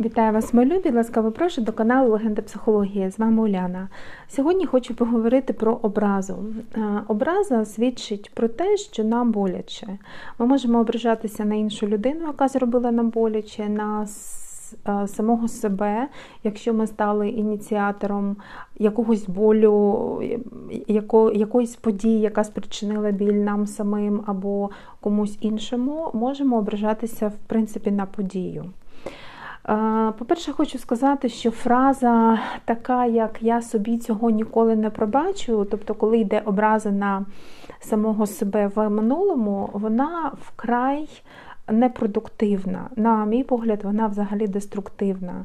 Вітаю вас, мої любі! Ласкаво прошу до каналу Легенда Психології. З вами Уляна. Сьогодні хочу поговорити про образу. Е, образа свідчить про те, що нам боляче. Ми можемо ображатися на іншу людину, яка зробила нам боляче, на е, самого себе, якщо ми стали ініціатором якогось болю, якоїсь події, яка спричинила біль нам самим або комусь іншому, можемо ображатися в принципі на подію. По-перше, хочу сказати, що фраза така, як я собі цього ніколи не пробачу, тобто, коли йде образа на самого себе в минулому, вона вкрай непродуктивна. На мій погляд, вона взагалі деструктивна.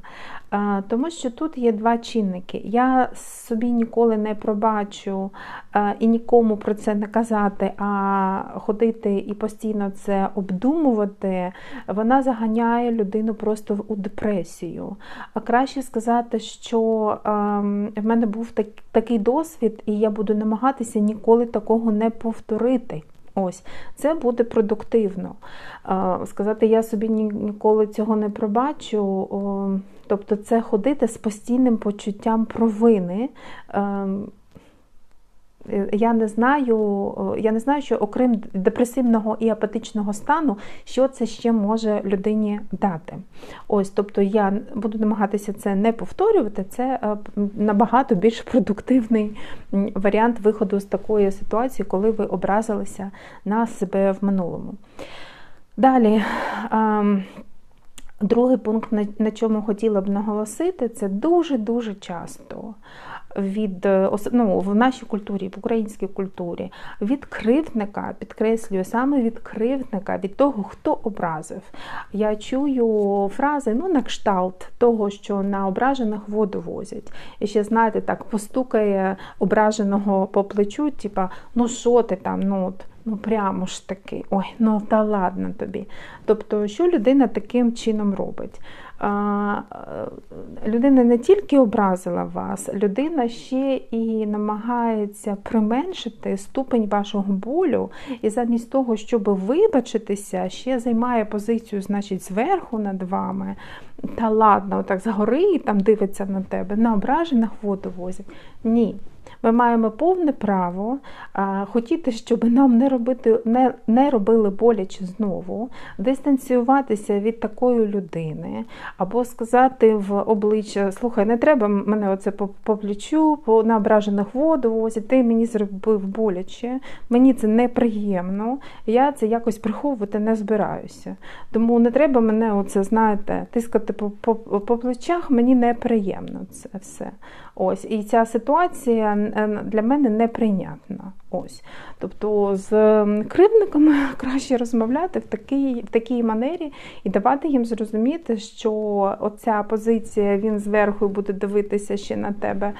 Тому що тут є два чинники. Я собі ніколи не пробачу і нікому про це не казати, а ходити і постійно це обдумувати, вона заганяє людину просто у депресію. А краще сказати, що в мене був такий досвід, і я буду намагатися ніколи такого не повторити. Ось, Це буде продуктивно. Сказати, я собі ніколи цього не пробачу. Тобто, це ходити з постійним почуттям провини. Я не знаю, я не знаю, що окрім депресивного і апатичного стану, що це ще може людині дати. Ось, тобто я буду намагатися це не повторювати, це е, набагато більш продуктивний варіант виходу з такої ситуації, коли ви образилися на себе в минулому. Далі. Другий пункт, на чому хотіла б наголосити, це дуже-дуже часто від е, ну, в нашій культурі, в українській культурі, від кривдника, підкреслюю, саме від кривдника, від того, хто образив. Я чую фрази ну, на кшталт того, що на ображених воду возять. І ще, знаєте, так постукає ображеного по плечу, типа, ну що ти там? ну, Ну, прямо ж таки, ой, ну та ладно тобі. Тобто, що людина таким чином робить? Людина не тільки образила вас, людина ще і намагається применшити ступень вашого болю, і замість того, щоб вибачитися, ще займає позицію, значить, зверху над вами. Та ладно, отак згори і там дивиться на тебе, на ображених воду возять. Ні. Ми маємо повне право хотіти, щоб нам не робити, не, не робили боляче знову, дистанціюватися від такої людини, або сказати в обличчя: Слухай, не треба мене оце по, по плечу, по на ображених воду возити, ти мені зробив боляче, мені це неприємно, я це якось приховувати не збираюся. Тому не треба мене, оце, знаєте, тискати по, по, по плечах, мені неприємно це все. Ось, І ця ситуація для мене неприйнятна. Ось. Тобто з кривдниками краще розмовляти в такій в такій манері і давати їм зрозуміти, що оця позиція він зверху буде дивитися ще на тебе.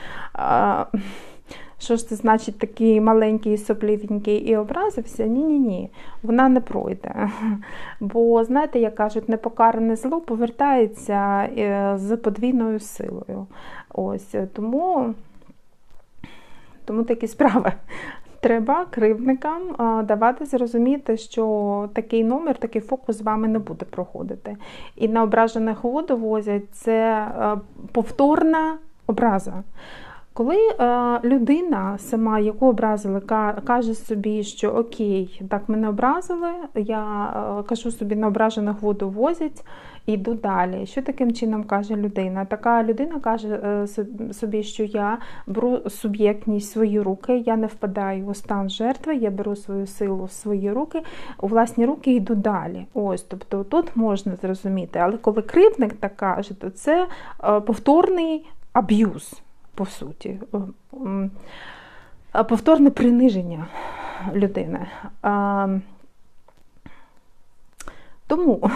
Що ж це значить такий маленький, соплівенький і образився? Ні-ні ні, вона не пройде. Бо, знаєте, як кажуть, непокаране зло повертається е, з подвійною силою. Ось Тому тому такі справи. Треба кривдникам давати зрозуміти, що такий номер, такий фокус з вами не буде проходити. І на ображених воду возять це е, повторна образа. Коли е, людина сама, яку образили, каже собі, що окей, так мене образили, я е, кажу собі, на ображених воду возять, іду далі. Що таким чином каже людина? Така людина каже е, собі, що я беру суб'єктність в свої руки, я не впадаю у стан жертви, я беру свою силу в свої руки, у власні руки йду далі. Ось, тобто тут можна зрозуміти, але коли кривдник так каже, то це повторний аб'юз по суті, повторне приниження людини. Тому,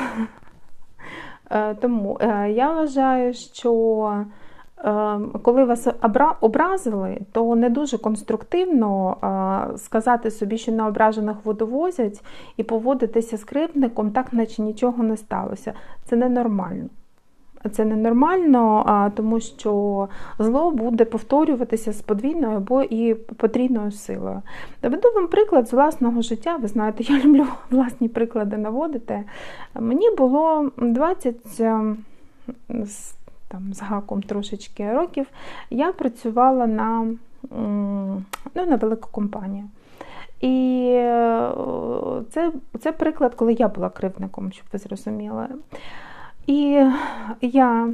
е, тому е, я вважаю, що е, коли вас образили, то не дуже конструктивно сказати собі, що на ображених водовозять, і поводитися скрипником, так наче нічого не сталося. Це ненормально. Це ненормально, тому що зло буде повторюватися з подвійною або і потрійною силою. Доведу вам приклад з власного життя. Ви знаєте, я люблю власні приклади наводити. Мені було 20, з, там, з гаком трошечки років, я працювала на, ну, на велику компанію. І е, це це приклад, коли я була кривдником, щоб ви зрозуміли. І я,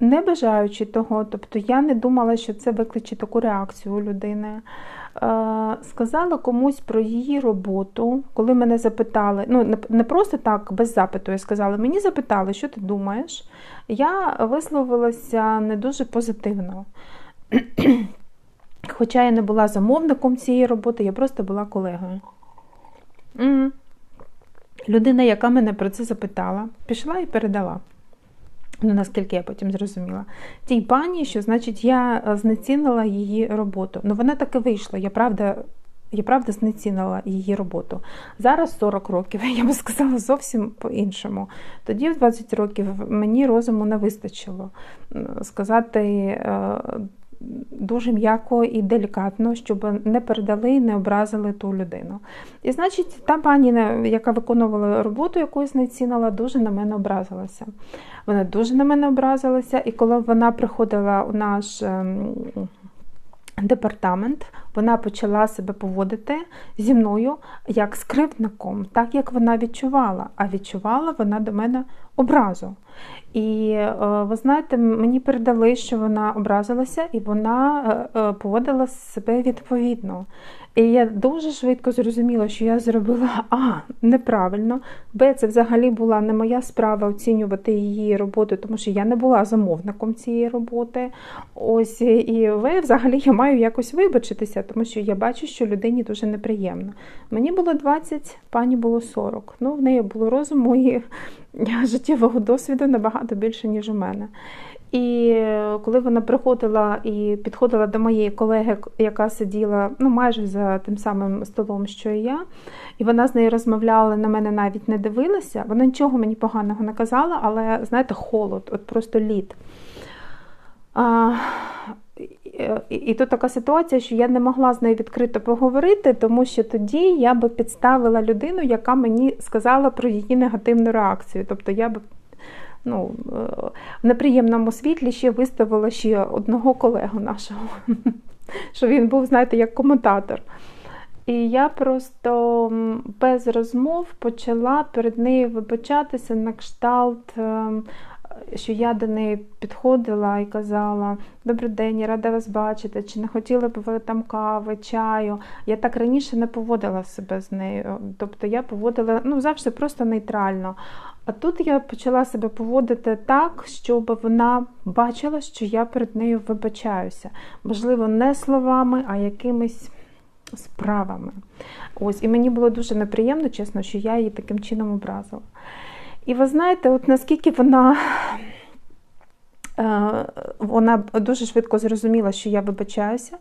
не бажаючи того, тобто я не думала, що це викличе таку реакцію у людини. Е, сказала комусь про її роботу, коли мене запитали, ну не просто так, без запиту, я сказала, мені запитали, що ти думаєш. Я висловилася не дуже позитивно. Хоча я не була замовником цієї роботи, я просто була колегою. Людина, яка мене про це запитала, пішла і передала. Ну, наскільки я потім зрозуміла, тій пані, що значить я е, знецінила її роботу. Ну, вона таки вийшла. Я правда я правда знецінила її роботу. Зараз 40 років, я би сказала зовсім по-іншому. Тоді, в 20 років, мені розуму не вистачило сказати е, дуже м'яко і делікатно, щоб не передали і не образили ту людину. І значить, та пані, яка виконувала роботу, якусь не цінила, дуже на мене образилася. Вона дуже на мене образилася, і коли вона приходила у наш. Ем, департамент вона почала себе поводити зі мною як з кривдником, так як вона відчувала. А відчувала вона до мене образу. І е, ви знаєте, мені передали, що вона образилася, і вона е, е, поводила себе відповідно. І я дуже швидко зрозуміла, що я зробила А, неправильно, Б, це взагалі була не моя справа оцінювати її роботу, тому що я не була замовником цієї роботи. Ось і В, взагалі я маю якось вибачитися, тому що я бачу, що людині дуже неприємно. Мені було 20, пані було 40. Ну, в неї було розуму і життєвого досвіду набагато більше, ніж у мене. І коли вона приходила і підходила до моєї колеги, яка сиділа ну, майже за тим самим столом, що і я, і вона з нею розмовляла, на мене навіть не дивилася, вона нічого мені поганого не казала, але, знаєте, холод, от просто лід. А, і, і тут така ситуація, що я не могла з нею відкрито поговорити, тому що тоді я би підставила людину, яка мені сказала про її негативну реакцію. Тобто я би ну, в неприємному світлі ще виставила ще одного колегу нашого, що він був, знаєте, як коментатор. І я просто без розмов почала перед нею вибачатися на кшталт ем, що я до неї підходила і казала: Добрий день, я рада вас бачити, чи не хотіли б ви там кави, чаю. Я так раніше не поводила себе з нею. Тобто я поводила ну, завжди просто нейтрально. А тут я почала себе поводити так, щоб вона бачила, що я перед нею вибачаюся. Можливо, не словами, а якимись справами. Ось, І мені було дуже неприємно, чесно, що я її таким чином образила. І ви знаєте, от наскільки вона е, вона дуже швидко зрозуміла, що я вибачаюся,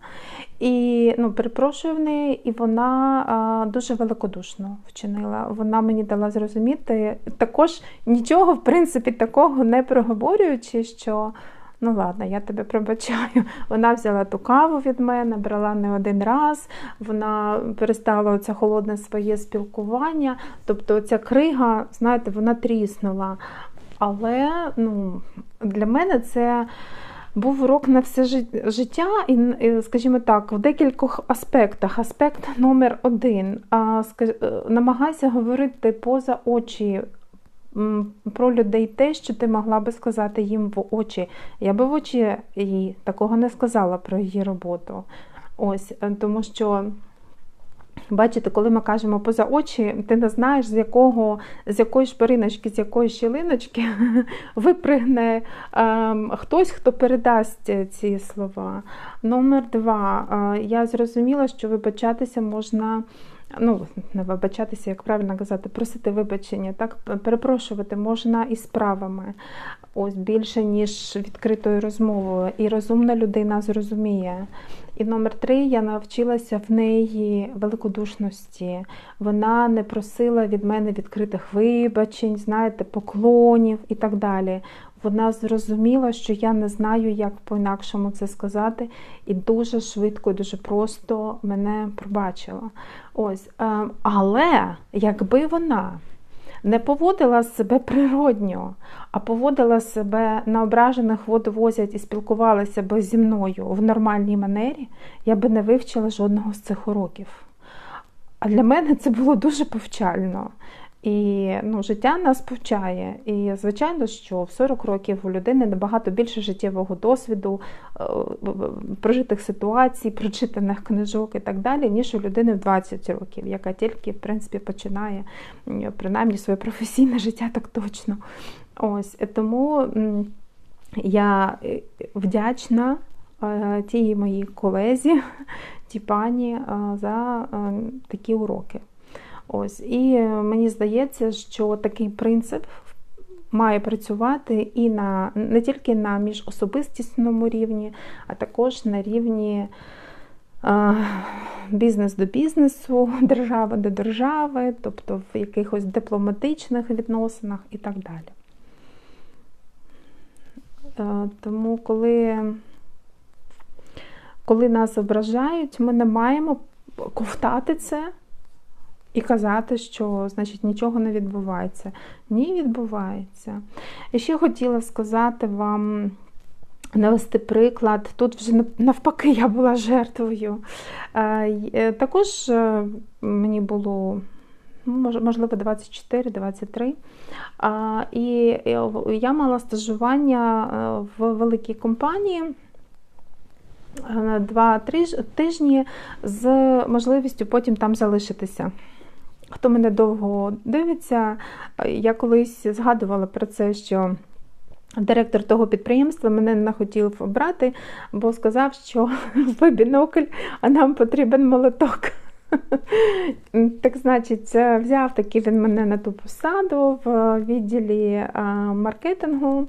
і ну, перепрошую в неї, і вона дуже великодушно вчинила. Вона мені дала зрозуміти також нічого, в принципі, такого не проговорюючи, що ну ладно, я тебе пробачаю. Вона взяла ту каву від мене, брала не один раз, вона перестала оце холодне своє спілкування. Тобто ця крига, знаєте, вона тріснула. Але ну, для мене це. Був урок на все життя, і, скажімо так, в декількох аспектах. Аспект номер один. Намагайся говорити поза очі про людей те, що ти могла би сказати їм в очі. Я би в очі їй такого не сказала про її роботу. Ось, е, Тому що, бачите, коли ми кажемо поза очі, ти не знаєш, з якого, з якої шпариночки, з якої щілиночки випригне е, хтось, хто передасть ці слова. Номер два. Е, я зрозуміла, що вибачатися можна ну, не вибачатися, як правильно казати, просити вибачення, так, перепрошувати можна і справами, ось більше, ніж відкритою розмовою. І розумна людина зрозуміє. І номер три я навчилася в неї великодушності. Вона не просила від мене відкритих вибачень, знаєте, поклонів і так далі. Вона зрозуміла, що я не знаю, як по-інакшому це сказати, і дуже швидко, дуже просто мене пробачила. Ось, ем, Але якби вона не поводила себе природньо, а поводила себе на ображених водовозять і спілкувалася би зі мною в нормальній манері, я би не вивчила жодного з цих уроків. А для мене це було дуже повчально. І ну, життя нас повчає. І, звичайно, що в 40 років у людини набагато більше життєвого досвіду, е, прожитих ситуацій, прочитаних книжок і так далі, ніж у людини в 20 років, яка тільки, в принципі, починає принаймні своє професійне життя так точно. Ось Тому я е, вдячна е, тій моїй колезі, тій пані, за такі уроки. Ось І е, мені здається, що такий принцип має працювати і на не тільки на міжособистісному рівні, а також на рівні бізнес до бізнесу, держава до держави, тобто в якихось дипломатичних відносинах і так далі. Е, тому, коли коли нас ображають, ми не маємо ковтати це і казати, що значить нічого не відбувається. Ні, відбувається. І ще хотіла сказати вам. Навести приклад, тут вже навпаки я була жертвою. Е, також е, мені було, ну, можливо, 24-23. І я мала стажування е, в великій компанії два тижні з можливістю потім там залишитися. Хто мене довго дивиться, я колись згадувала про це, що директор того підприємства мене не хотів брати, бо сказав, що в бінокль, а нам потрібен молоток. Так, значить, взяв таки він мене на ту посаду в відділі маркетингу.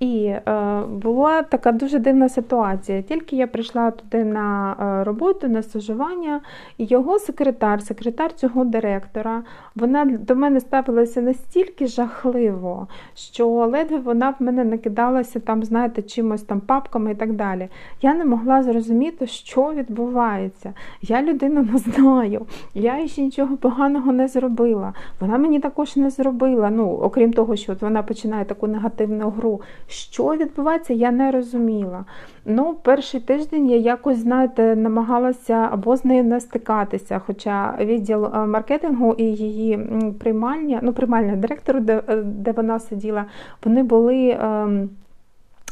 І е, була така дуже дивна ситуація. Тільки я прийшла туди на е, роботу, на стажування, і його секретар, секретар цього директора, вона до мене ставилася настільки жахливо, що ледве вона в мене накидалася там, знаєте, чимось там папками і так далі. Я не могла зрозуміти, що відбувається. Я людину не знаю, я ще нічого поганого не зробила. Вона мені також не зробила. Ну, окрім того, що от вона починає таку негативну гру. Що відбувається, я не розуміла. Ну, перший тиждень я якось, знаєте, намагалася або з нею не стикатися. Хоча відділ е, маркетингу і її приймальня, ну, приймальня директору, де, е, де вона сиділа, вони були.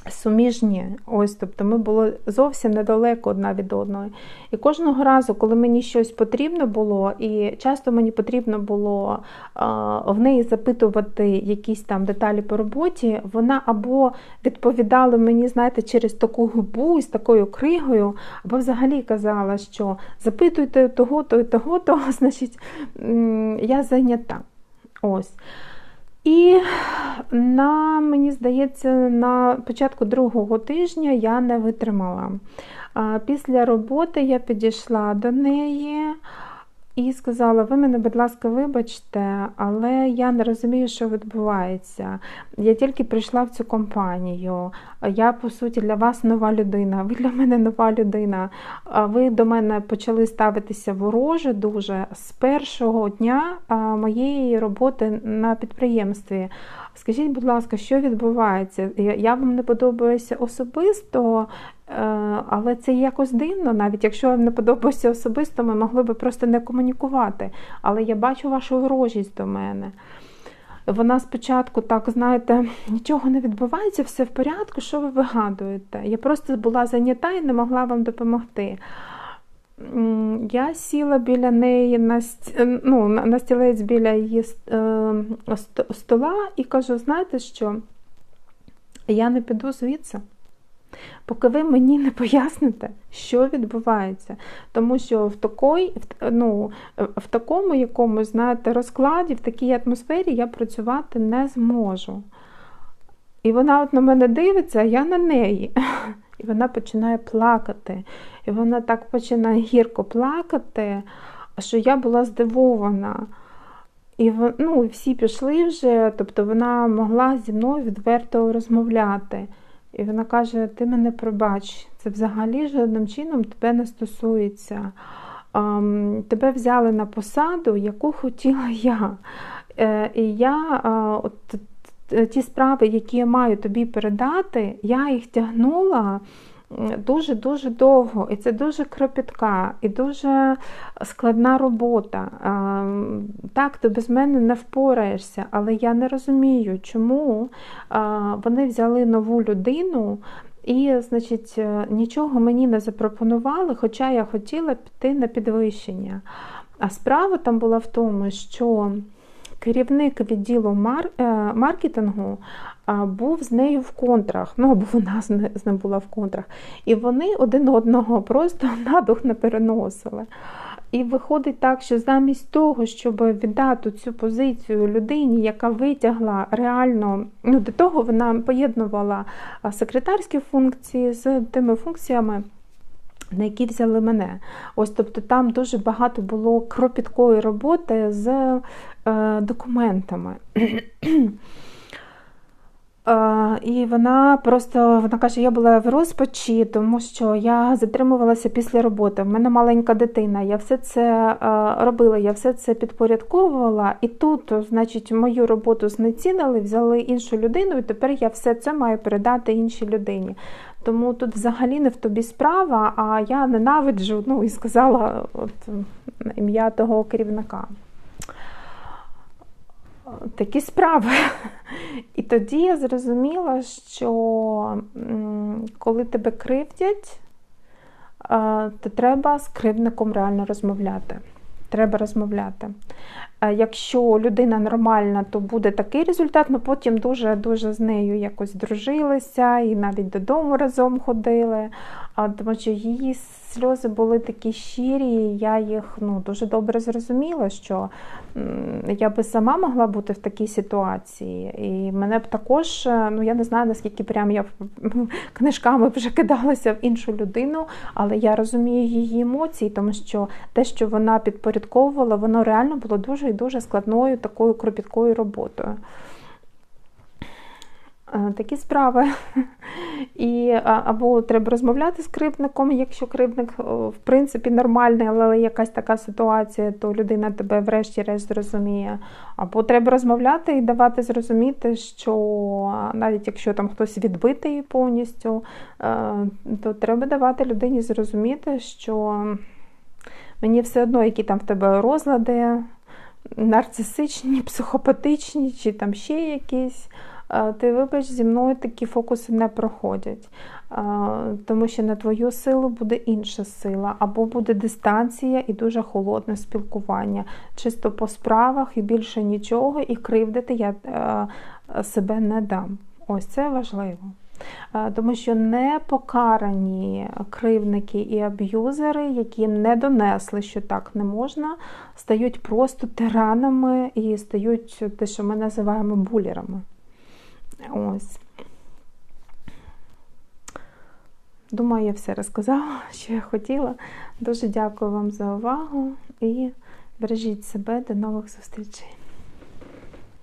Суміжні. Ось, тобто ми були зовсім недалеко одна від одної. І кожного разу, коли мені щось потрібно було, і часто мені потрібно було в неї запитувати якісь там деталі по роботі, вона або відповідала мені, знаєте, через таку губу з такою кригою, або взагалі казала, що запитуйте того-то і того-то, значить, я зайнята. Ось. І на, мені здається, на початку другого тижня я не витримала. Після роботи я підійшла до неї. І сказала: ви мене, будь ласка, вибачте, але я не розумію, що відбувається. Я тільки прийшла в цю компанію. Я, по суті, для вас нова людина. Ви для мене нова людина. Ви до мене почали ставитися вороже дуже з першого дня моєї роботи на підприємстві. Скажіть, будь ласка, що відбувається? Я вам не подобаюся особисто, е, але це якось дивно, навіть якщо вам не подобається особисто, ми могли би просто не комунікувати. Але я бачу вашу ворожість до мене. Вона спочатку, так, знаєте, нічого не відбувається, все в порядку, що ви вигадуєте? Я просто була зайнята і не могла вам допомогти. Я сіла біля неї на ну, на стілець біля її е, стола і кажу: знаєте що? Я не піду звідси, поки ви мені не поясните, що відбувається. Тому що в такой, ну, в такому якомусь знаєте, розкладі, в такій атмосфері я працювати не зможу. І вона от на мене дивиться, а я на неї. І вона починає плакати. І вона так починає гірко плакати, що я була здивована. І ну, всі пішли вже, тобто вона могла зі мною відверто розмовляти. І вона каже: Ти мене пробач, це взагалі жодним чином тебе не стосується. Тебе взяли на посаду, яку хотіла я. Е, І я от ті справи, які я маю тобі передати, я їх тягнула дуже-дуже довго. І це дуже кропітка, і дуже складна робота. Так, ти без мене не впораєшся, але я не розумію, чому вони взяли нову людину. І, значить, нічого мені не запропонували, хоча я хотіла піти на підвищення. А справа там була в тому, що керівник відділу мар... Е, маркетингу був з нею в контрах, ну або вона з ним була в контрах. І вони один одного просто на дух не переносили. І виходить так, що замість того, щоб віддати цю позицію людині, яка витягла реально, ну до того вона поєднувала секретарські функції з тими функціями. На які взяли мене. Ось, тобто там дуже багато було кропіткої роботи з е, документами. І вона просто вона каже, я була в розпачі, тому що я затримувалася після роботи. В мене маленька дитина, я все це робила, я все це підпорядковувала. І тут, значить, мою роботу знецінили, взяли іншу людину, і тепер я все це маю передати іншій людині. Тому тут взагалі не в тобі справа, а я ненавиджу, ну і сказала от, ім'я того керівника такі справи. І тоді я зрозуміла, що коли тебе кривдять, то треба з кривдником реально розмовляти. Треба розмовляти. Якщо людина нормальна, то буде такий результат. Ми потім дуже-дуже з нею якось дружилися і навіть додому разом ходили, тому що її сльози були такі щирі, і я їх ну, дуже добре зрозуміла, що я би сама могла бути в такій ситуації. І мене б також, ну я не знаю, наскільки прям я книжками вже кидалася в іншу людину, але я розумію її емоції, тому що те, що вона підпорядковувала, воно реально було дуже і дуже складною такою кропіткою роботою. Е, такі справи. І Або треба розмовляти з кривдником, якщо кривдник, в принципі, нормальний, але якась така ситуація, то людина тебе врешті-решт зрозуміє. Або треба розмовляти і давати зрозуміти, що навіть якщо там хтось відбитий повністю, е, то треба давати людині зрозуміти, що мені все одно, які там в тебе розлади, нарцисичні, психопатичні, чи там ще якісь. Ти вибач, зі мною такі фокуси не проходять, тому що на твою силу буде інша сила, або буде дистанція і дуже холодне спілкування. Чисто по справах і більше нічого, і кривдити я себе не дам. Ось це важливо. Тому що не покарані кривники і аб'юзери, які не донесли, що так не можна, стають просто тиранами і стають те, що ми називаємо булерами. Думаю, я все розказала, що я хотіла. Дуже дякую вам за увагу і бережіть себе. До нових зустрічей.